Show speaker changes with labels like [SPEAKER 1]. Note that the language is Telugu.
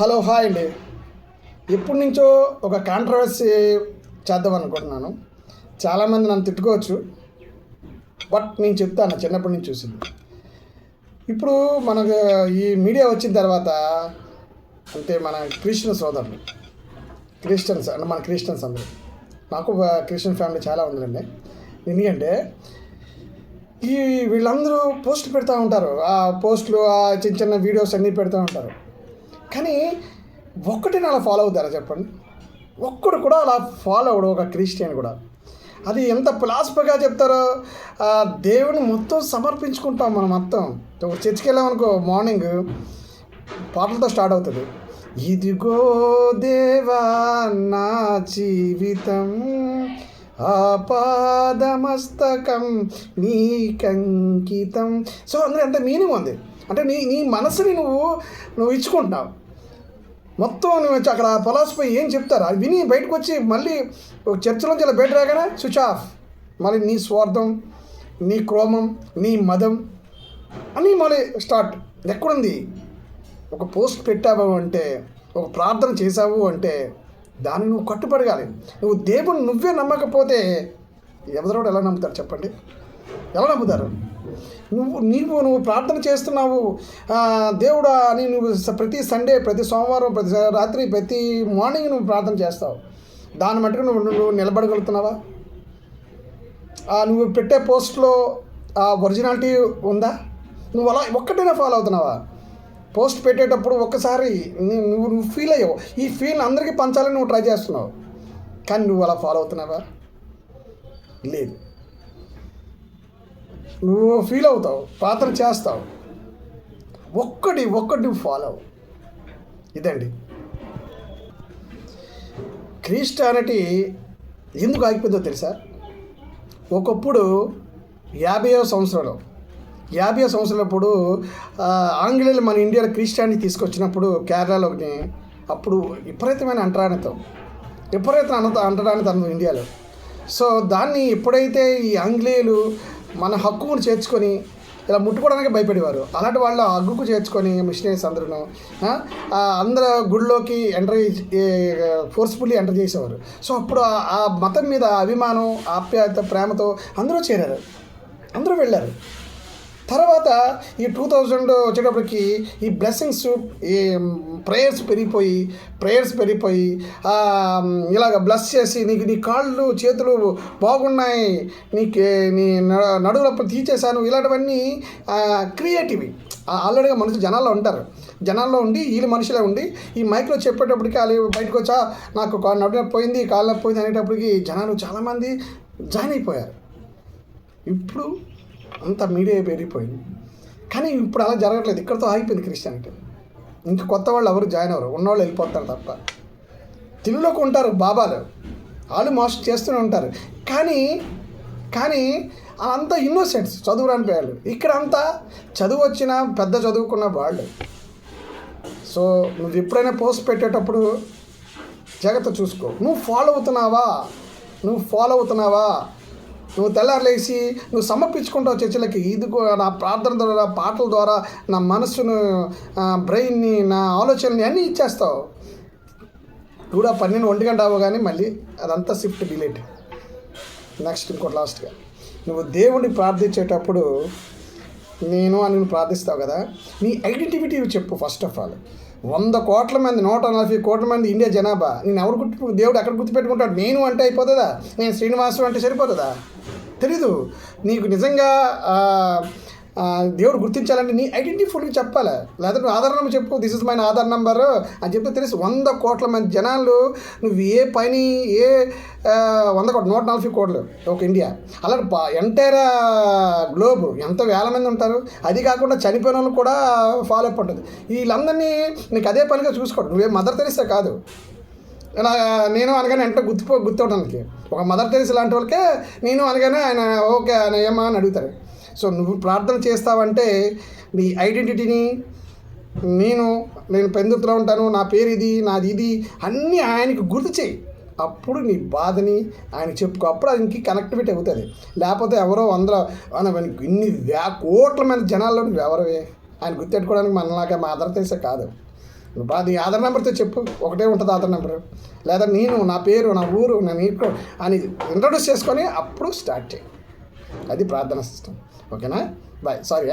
[SPEAKER 1] హలో హాయ్ అండి. ఇప్పటి నుంచో ఒక కాంట్రవర్సీ చేద్దాం అనుకుంటున్నాను. చాలామంది నన్ను తిట్టుకోవచ్చు. బట్ నేను చెప్తాను చిన్నప్పటి నుంచి చూసింది. ఇప్పుడు మనకు ఈ మీడియా వచ్చిన తర్వాత అంటే మన క్రిస్టియన్ సోదరులు క్రిస్టియన్స్ అంటే మన క్రిస్టియన్స్ అందరూ. నాకు ఒక క్రిస్టియన్ ఫ్యామిలీ చాలా ఉందండి. ఎందుకంటే ఈ వీళ్ళందరూ పోస్ట్ పెడతా ఉంటారు. ఆ పోస్టులు ఆ చిన్న చిన్న వీడియోస్ అన్నీ పెడతా ఉంటారు. కానీ ఒక్కటిని అలా ఫాలో అవుతారా చెప్పండి? ఒక్కడు కూడా అలా ఫాలో అవడు ఒక క్రిస్టియన్ కూడా. అది ఎంత ఫిలాసఫీగా చెప్తారో ఆ దేవుని మొత్తం సమర్పించుకుంటాం మనం మొత్తం. చర్చికి వెళ్ళామనుకో మార్నింగ్ పాటలతో స్టార్ట్ అవుతుంది. ఇదిగో దేవా నా జీవితం ఆపాదమస్తకం నీకంకితం. సో అందులో ఎంత మీనింగ్ ఉంది? అంటే నీ నీ మనసుని నువ్వు నువ్వు ఇచ్చుకుంటున్నావు మొత్తం నువ్వు వచ్చి అక్కడ ఫలాసఫీ ఏం చెప్తారు? అది విని బయటకు వచ్చి మళ్ళీ చర్చలోంచి ఇలా బయట రాగానే స్విచ్ ఆఫ్. మళ్ళీ నీ స్వార్థం నీ క్రోమం నీ మదం అని మళ్ళీ స్టార్ట్. ఎక్కడుంది? ఒక పోస్ట్ పెట్టావు అంటే ఒక ప్రార్థన చేసావు అంటే దాన్ని నువ్వు కట్టుబడగాలి. నువ్వు దేవుని నువ్వే నమ్మకపోతే ఎవరో ఎలా నమ్ముతారు చెప్పండి? ఎలా నమ్ముతారు? నువ్వు నీవు నువ్వు ప్రార్థన చేస్తున్నావు. దేవుడా అని నువ్వు ప్రతి సండే ప్రతి సోమవారం ప్రతి రాత్రి ప్రతి మార్నింగ్ నువ్వు ప్రార్థన చేస్తావు. దాన్ని మట్టుకు నువ్వు నువ్వు నిలబడగలుగుతున్నావా? నువ్వు పెట్టే పోస్ట్లో ఆ ఒరిజినాలిటీ ఉందా? నువ్వు అలా ఒక్కటైనా ఫాలో అవుతున్నావా? పోస్ట్ పెట్టేటప్పుడు ఒక్కసారి నువ్వు నువ్వు ఫీల్ అయ్యావు. ఈ ఫీల్ అందరికీ పంచాలని నువ్వు ట్రై చేస్తున్నావు. కానీ నువ్వు అలా ఫాలో అవుతున్నావా? లేదు. నువ్వు ఫీల్ అవుతావు పాత్ర చేస్తావు. ఒక్కటి ఒక్కటి ఫాలో అవ్వు. ఇదండి. క్రిస్టియానిటీ ఎందుకు ఆగిపోయిందో తెలుసా? ఒకప్పుడు యాభైవ సంవత్సరంలో యాభై సంవత్సరాలప్పుడు ఆంగ్లేయులు మన ఇండియాలో క్రిస్టియానిటీ తీసుకొచ్చినప్పుడు కేరళలోకి అప్పుడు విపరీతమైన అంటరానితం విపరీత అంట అంటరానిత ఇండియాలో. సో దాన్ని ఎప్పుడైతే ఈ ఆంగ్లేయులు మన హక్కును చేర్చుకొని ఇలా ముట్టుకోవడానికి భయపడేవారు. అలాంటి వాళ్ళు ఆ చేర్చుకొని మిషనరీస్ అందరూ అందరు గుడిలోకి ఎంటర్ ఫోర్స్ఫుల్లీ ఎంటర్ చేసేవారు. సో అప్పుడు ఆ మతం మీద అభిమానం ఆప్యాయత ప్రేమతో అందరూ చేరారు. అందరూ వెళ్ళారు. తర్వాత ఈ టూ థౌజండ్ వచ్చేటప్పటికి ఈ బ్లెస్సింగ్స్ ఈ ప్రేయర్స్ పెరిగిపోయి ప్రేయర్స్ పెరిగిపోయి ఇలాగ బ్లెస్ చేసి నీకు నీ కాళ్ళు చేతులు బాగున్నాయి నీకు నీ న- నడువులప్పుడు తీసేశాను ఇలాంటివన్నీ క్రియేటివి ఆల్రెడీగా మనుషులు జనాల్లో ఉంటారు. జనాల్లో ఉండి వీళ్ళు మనుషులే ఉండి ఈ మైక్లో చెప్పేటప్పటికి వాళ్ళు బయటకు వచ్చా నాకు కా- పోయింది కాళ్ళ పోయింది అనేటప్పటికి జనాలు చాలామంది జాయిన్ అయిపోయారు. ఇప్పుడు అంత మీడియా పెరిగిపోయింది కానీ ఇప్పుడు అలా జరగట్లేదు. ఇక్కడతో ఆగిపోయింది క్రిస్టియానిటీ. ఇంక కొత్త వాళ్ళు ఎవరు జాయిన్ అవ్వరు. ఉన్నవాళ్ళు వెళ్ళిపోతారు తప్ప. తెలుగులోకి ఉంటారు బాబాలు. వాళ్ళు మోస్ట్ చేస్తూనే ఉంటారు. కానీ కానీ అంతా ఇన్నోసెంట్స్ చదువు రాని పేర్లు. ఇక్కడ అంతా చదువు వచ్చిన పెద్ద చదువుకున్న వాళ్ళు. సో నువ్వు ఎప్పుడైనా పోస్ట్ పెట్టేటప్పుడు జాగ్రత్త చూసుకో. నువ్వు ఫాలో అవుతున్నావా? నువ్వు ఫాలో అవుతున్నావా? నువ్వు తెల్లారులేసి నువ్వు సమర్పించుకుంటావు చర్చలకి. ఇదిగో నా ప్రార్థన ద్వారా పాటల ద్వారా నా మనస్సును బ్రెయిన్ని నా ఆలోచనని అన్నీ ఇచ్చేస్తావు. కూడా పన్నెండు ఒంటి గంట అవ్వగానే మళ్ళీ అదంతా షిఫ్ట్ డిలేట్. నెక్స్ట్ ఇంకోటి లాస్ట్గా. నువ్వు దేవుణ్ణి ప్రార్థించేటప్పుడు నేను అని నువ్వు ప్రార్థిస్తావు కదా నీ ఐడెంటిటీ చెప్పు ఫస్ట్ ఆఫ్ ఆల్. వంద కోట్ల మంది నూట నలభై కోట్ల మంది ఇండియా జనాభా. నేను ఎవరు గుర్తు దేవుడు ఎక్కడ గుర్తుపెట్టుకుంటాడు? నేను అంటే అయిపోతుందా? నేను శ్రీనివాసు అంటే సరిపోతుందా? తెలీదు. నీకు నిజంగా దేవుడు గుర్తించాలంటే నీ ఐడెంటిటీ ఫుల్గా చెప్పాలి. లేదా నువ్వు ఆధార్ నెంబర్ చెప్పు this is my Aadhaar number అని చెప్తే తెలుసు వంద కోట్ల మంది జనాలు నువ్వు ఏ పని ఏ వంద కోట్లు నూట నలభై కోట్లు ఒక ఇండియా. అలాంటి ఎంటైర్ గ్లోబ్ ఎంత వేల మంది ఉంటారు. అది కాకుండా చనిపోయిన వాళ్ళు కూడా ఫాలో అప్ ఉంటుంది. వీళ్ళందరినీ నీకు అదే పనిగా చూసుకోవడం నువ్వే మదర్ తెరిస్తే కాదు. ఇలా నేను అనగానే వెంటనే గుర్తుపో గుర్తువడానికి ఒక మదర్ తెరిసి లాంటి వాళ్ళకే నేను అనగానే ఆయన ఓకే ఆయన ఏమా అని అడుగుతారు. సో నువ్వు ప్రార్థన చేస్తావంటే నీ ఐడెంటిటీని నేను నేను పెందుతులో ఉంటాను నా పేరు ఇది నాది ఇది అన్నీ ఆయనకి గుర్తు చేయి. అప్పుడు నీ బాధని ఆయన చెప్పుకో. అప్పుడు ఆయనకి కనెక్టివిటీ అవుతుంది. లేకపోతే ఎవరో వందల ఇన్ని వే కోట్ల మంది జనాల్లో నువ్వు ఎవరవే? ఆయన గుర్తెట్టుకోవడానికి మనలాగా మా ఆధార తెలిసే కాదు. నువ్వు అది ఆధార్ నెంబర్తో చెప్పు. ఒకటే ఉంటుంది ఆధార్ నెంబర్. లేదా నేను నా పేరు నా ఊరు నేను ఇక్కడ అని ఇంట్రడ్యూస్ చేసుకొని అప్పుడు స్టార్ట్ చేయి. అది ప్రార్థన సిస్టమ్ ఓకేనా? బాయ్. సారీ